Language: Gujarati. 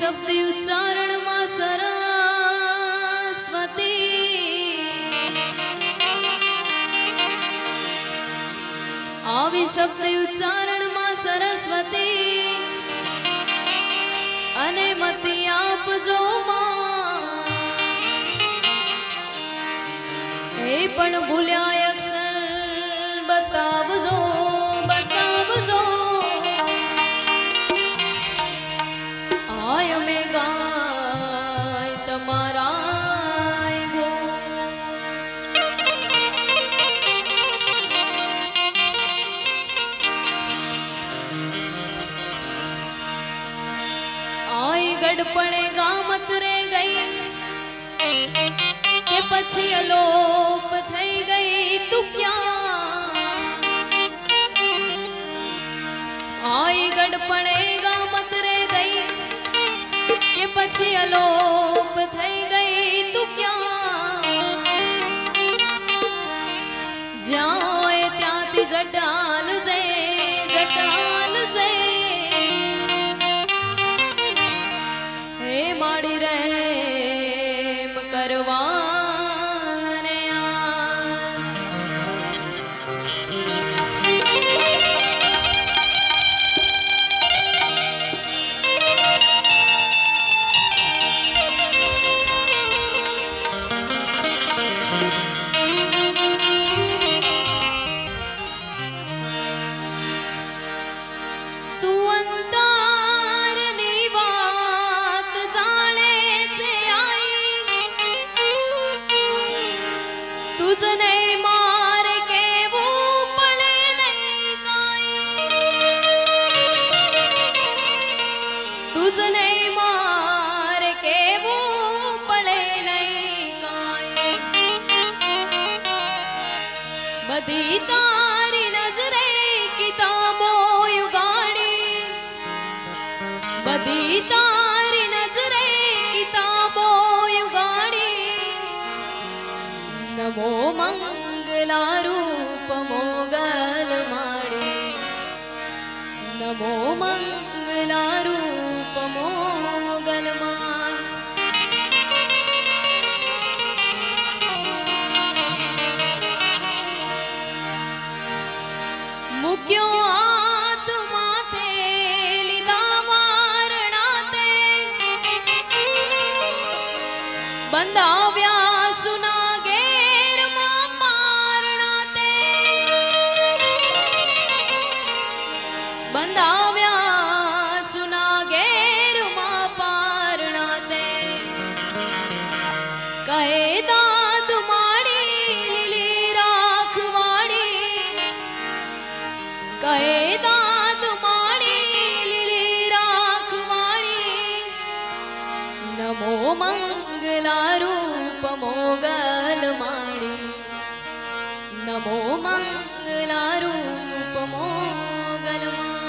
શબ્દ ઉચ્ચારણમાં સરસ્વતી. આવી શબ્દ ઉચ્ચારણમાં સરસ્વતી. અને મતી આપજો માં. એ પણ ભૂલ્યા ગડપણે ગામત રે ગઈ કે પછી અલોપ થઈ ગઈ તું ક્યાં આઈ ગડપણે ગામત રે ગઈ કે પછી અલોપ થઈ ગઈ તું ક્યાં જ્યાં હોય ત્યાંથી તુજને મારે, કેવું પડે નહીં બધી તારી નજરે કિતાબો યુગાડી બધી તારી નજરે કિતાબો યુગાડી નમો મંગલા રૂપ મોગલ માડી નમો મંગલા બંધાવ્યા, સુના ઘેરમાં પારણા તે. કહે દાદ માડી, લીલી રાખવાડી કહે દાદ માડી, લીલી રાખવાડી નમો મંગલા રૂપ મોગલ માડી નમો મંગલા મોગલ માડી